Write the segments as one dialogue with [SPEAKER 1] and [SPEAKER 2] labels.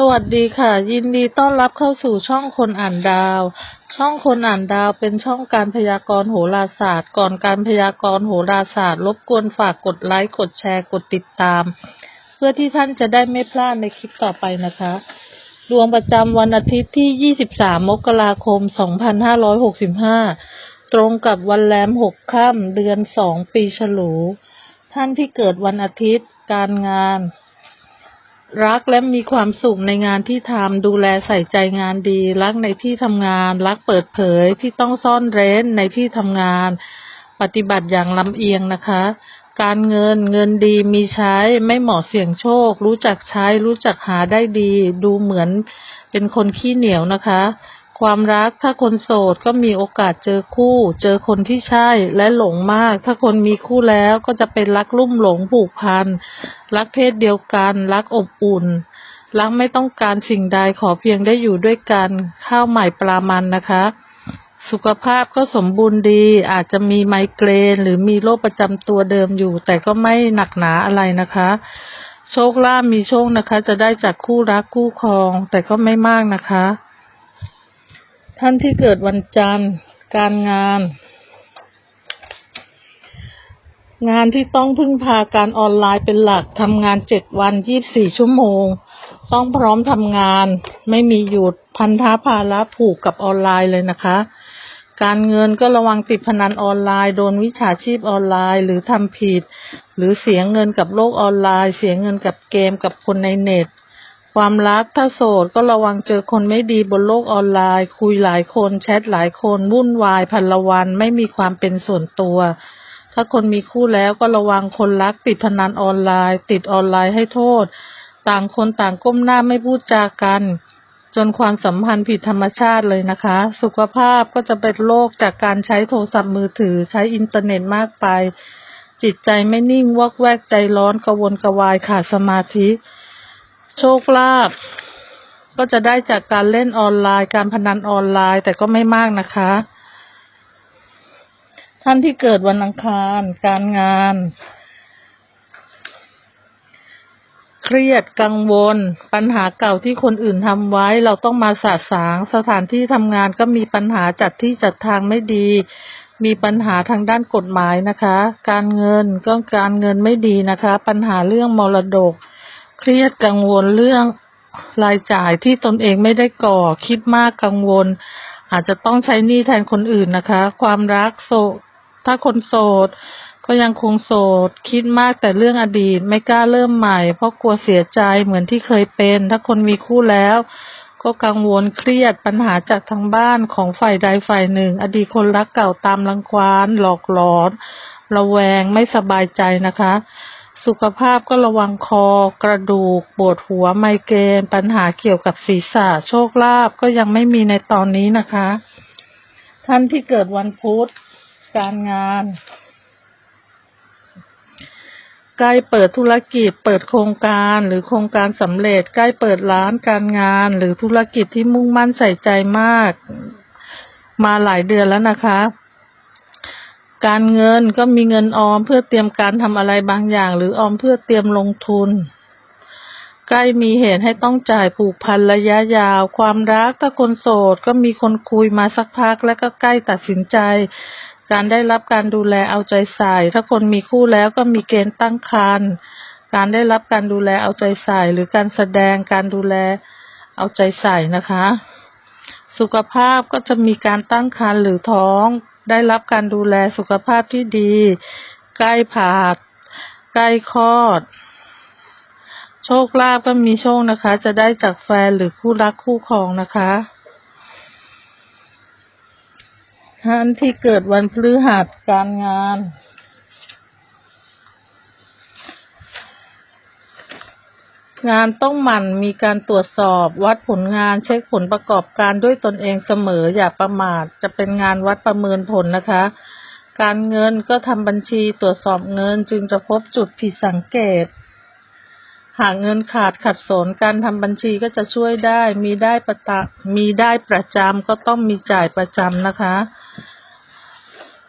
[SPEAKER 1] สวัสดีค่ะ ยินดีต้อนรับเข้าสู่ช่องคนอ่านดาว ช่องคนอ่านดาวเป็นช่องการพยากรณ์โหราศาสตร์ ก่อนการพยากรณ์โหราศาสตร์รบกวนฝากกดไลค์กดแชร์กดติดตาม เพื่อที่ท่านจะได้ไม่พลาดในคลิปต่อไปนะคะดวงประจำวันอาทิตย์ที่ 23 มกราคม 2565 ตรงกับวันแรม 6 ค่ำเดือน 2 ปีฉลู ท่านที่เกิดวันอาทิตย์ การงาน รักและมีความสุขในงานที่ทำดูแลใส่ใจงานดี รักในที่ทำงาน รักเปิดเผยที่ต้องซ่อนเร้นในที่ทำงาน ปฏิบัติอย่างลำเอียงนะคะ การเงินเงินดีมีใช้ไม่เหมาะเสี่ยงโชค รู้จักใช้ รู้จักหาได้ดี ดูเหมือนเป็นคนขี้เหนียวนะคะ ความรักถ้าคนโสดก็มีโอกาสเจอคู่ เจอคนที่ใช่และหลงมาก ถ้าคนมีคู่แล้วก็จะเป็นรักลุ่มหลงผูกพันรักเพศเดียวกัน รักอบอุ่น รักไม่ต้องการสิ่งใดขอเพียงได้อยู่ด้วยกันข้าวใหม่ปลามันนะคะ สุขภาพก็สมบูรณ์ดี อาจจะมีไมเกรน หรือมีโรคประจำตัวเดิมอยู่ แต่ก็ไม่หนักหนาอะไรนะคะ โชคลาภมีโชคนะคะ จะได้จากคู่รักคู่ครอง แต่ก็ไม่มากนะคะ ท่านที่เกิดวันจันทร์ การงาน งานที่ต้องพึ่งพาการออนไลน์เป็นหลักทำงานเจ็ดวันยี่บสี่ชั่วโมง ต้องพร้อมทำงาน ไม่มีหยุดพันธะภาระผูกกับออนไลน์เลยนะคะ การเงินก็ระวังติดพนันออนไลน์ โดนวิชาชีพออนไลน์ หรือทำผิด หรือเสียเงินกับโลกออนไลน์ เสียเงินกับเกมกับคนในเน็ต ความรักถ้าโสดก็ระวังเจอคนไม่ดีบนโลกออนไลน์ คุยหลายคนแชทหลายคนวุ่นวายพันละวันไม่มีความเป็นส่วนตัว ถ้าคนมีคู่แล้วก็ระวังคนรักติดพนันออนไลน์ ติดออนไลน์ให้โทษ ต่างคนต่างก้มหน้าไม่พูดจากัน จนความสัมพันธ์ผิดธรรมชาติเลยนะคะ สุขภาพก็จะเป็นโรคจากการใช้โทรศัพท์มือถือใช้อินเทอร์เน็ตมากไป จิตใจไม่นิ่งวอกแวกใจร้อนกระวนกระวายขาดสมาธิ โชคลาภก็จะได้จากการเล่นออนไลน์ การพนันออนไลน์แต่ก็ไม่มากนะคะ ท่านที่เกิดวันอังคาร การงาน เครียดกังวล ปัญหาเก่าที่คนอื่นทำไว้ เราต้องมาสาสาง สถานที่ทำงานก็มีปัญหาจัดที่จัดทางไม่ดี มีปัญหาทางด้านกฎหมายนะคะ การเงินก็การเงินไม่ดีนะคะ ปัญหาเรื่องมรดก รียดกังวลเรื่องรายจ่ายที่ตนเองไม่ได้ก่อ คิดมากกังวล อาจจะต้องใช้หนี้แทนคนอื่นนะคะ ความรักโสดถ้าคนโสด ก็ยังคงโสด คิดมากแต่เรื่องอดีตไม่กล้าเริ่มใหม่ เพราะกลัวเสียใจเหมือนที่เคยเป็น ถ้าคนมีคู่แล้ว ก็กังวลเครียดปัญหาจากทางบ้านของฝ่ายใดฝ่ายหนึ่ง อดีตคนรักเก่าตามรังควานหลอกหลอน ระแวงไม่สบายใจนะคะ สุขภาพก็ระวังคอ กระดูก ปวดหัวไมเกรนปัญหาเกี่ยวกับศีรษะโชคลาภก็ยังไม่มีในตอนนี้นะคะ ท่านที่เกิดวันพุธการงานใกล้เปิดธุรกิจ เปิดโครงการหรือโครงการสำเร็จ ใกล้เปิดร้านการงาน หรือธุรกิจที่มุ่งมั่นใส่ใจมาก มาหลายเดือนแล้วนะคะ การเงินก็มีเงินออมเพื่อเตรียมการทำอะไรบางอย่าง หรือออมเพื่อเตรียมลงทุน ใกล้มีเหตุให้ต้องจ่ายผูกพันระยะยาว ความรักถ้าคนโสดก็มีคนคุยมาสักพักแล้วก็ใกล้ตัดสินใจ การได้รับการดูแลเอาใจใส่ ถ้าคนมีคู่แล้วก็มีเกณฑ์ตั้งครรภ์การได้รับการดูแลเอาใจใส่ หรือการแสดงการดูแลเอาใจใส่นะคะ สุขภาพก็จะมีการตั้งครรภ์หรือท้อง ได้รับการดูแลสุขภาพที่ดี ใกล้ผ่าใกล้คลอด โชคลาภก็มีโชคนะคะ จะได้จากแฟนหรือคู่รักคู่ครองนะคะ ท่านที่เกิดวันพฤหัสการงาน งานต้องหมั่นมีการตรวจสอบ วัดผลงานเช็คผลประกอบการด้วยตนเองเสมออย่าประมาทจะเป็นงานวัดประเมินผลนะคะ การเงินก็ทำบัญชีตรวจสอบเงินจึงจะพบจุดผิดสังเกต หากเงินขาดขัดสนการทำบัญชีก็จะช่วยได้ มีได้ประตะมีได้ประจำก็ต้องมีจ่ายประจำนะคะ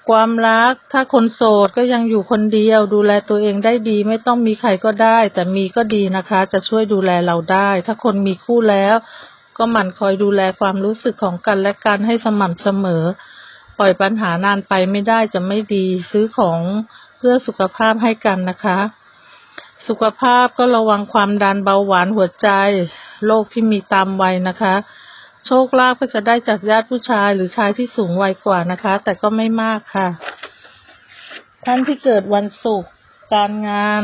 [SPEAKER 1] ความรัก ถ้าคนโสดก็ยังอยู่คนเดียว ดูแลตัวเองได้ดี ไม่ต้องมีใครก็ได้ แต่มีก็ดีนะคะ จะช่วยดูแลเราได้ ถ้าคนมีคู่แล้ว ก็หมั่นคอยดูแลความรู้สึกของกันและกันให้สม่ำเสมอ ปล่อยปัญหานานไปไม่ได้จะไม่ดี ซื้อของเพื่อสุขภาพให้กันนะคะ สุขภาพก็ระวังความดันเบาหวานหัวใจโรคที่มีตามวัยนะคะ โชคลาภก็จะได้จากญาติผู้ชายหรือชายที่สูงวัยกว่านะคะ แต่ก็ไม่มากค่ะ ท่านที่เกิดวันศุกร์การงาน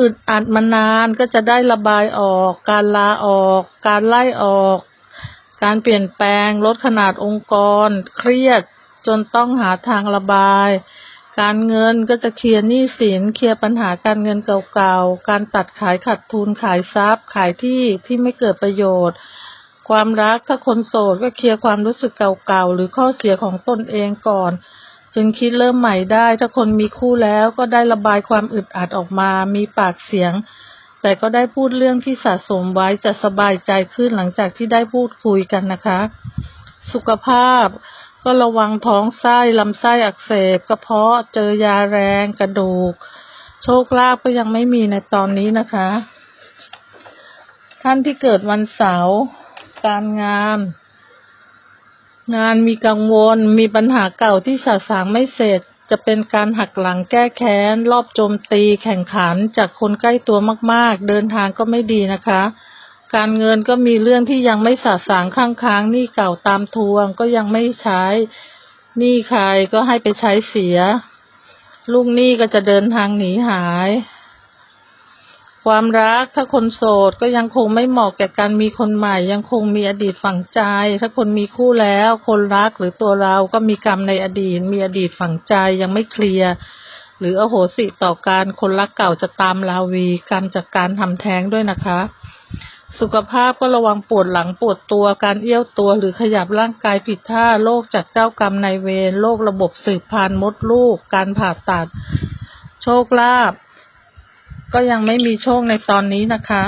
[SPEAKER 1] อึดอัดมานานก็จะได้ระบายออก การลาออก การไล่ออก การเปลี่ยนแปลงลดขนาดองค์กร เครียดจนต้องหาทางระบาย การเงินก็จะเคลียร์หนี้สิน เคลียร์ปัญหาการเงินเก่าๆ การตัดขายขาดทุนขายทรัพย์ ขายที่ที่ไม่เกิดประโยชน์ ความรักถ้าคนโสดก็เคลียร์ความรู้สึกเก่าๆ หรือข้อเสียของตนเองก่อน จึงคิดเริ่มใหม่ได้ ถ้าคนมีคู่แล้วก็ได้ระบายความอึดอัดออกมา มีปากเสียง แต่ก็ได้พูดเรื่องที่สะสมไว้จะสบายใจขึ้นหลังจากที่ได้พูดคุยกันนะคะ สุขภาพ ก็ระวังท้องไส้ลำไส้อักเสบกระเพาะเจอยาแรงกระดูก โชคลาภก็ยังไม่มีในตอนนี้นะคะ ท่านที่เกิดวันเสาร์การงาน งานมีกังวล มีปัญหาเก่าที่สะสางไม่เสร็จ จะเป็นการหักหลังแก้แค้น รอบโจมตีแข่งขันจากคนใกล้ตัวมาก ๆ เดินทางก็ไม่ดีนะคะ การเงินก็มีเรื่องที่ยังไม่สะสางข้างค้างหนี้เก่าตามทวงก็ยังไม่ใช้หนี้ใครก็ให้ไปใช้เสีย ลูกหนี้ก็จะเดินทางหนีหาย ความรักถ้าคนโสดก็ยังคงไม่เหมาะแก่การมีคนใหม่ ยังคงมีอดีตฝังใจ ถ้าคนมีคู่แล้ว คนรักหรือตัวเราก็มีกรรมในอดีต มีอดีตฝังใจยังไม่เคลียร์หรืออโหสิต่อการคนรักเก่าจะตามลาวีกรรมจากการทำแท้งด้วยนะคะ สุขภาพก็ระวังปวดหลังปวดตัวการเอี้ยวตัวหรือขยับร่างกายผิดท่าโรคจากเจ้ากรรมนายเวรโรคระบบสืบพันธุ์มดลูก การผ่าตัด โชคลาภก็ยังไม่มีโชคในตอนนี้นะคะ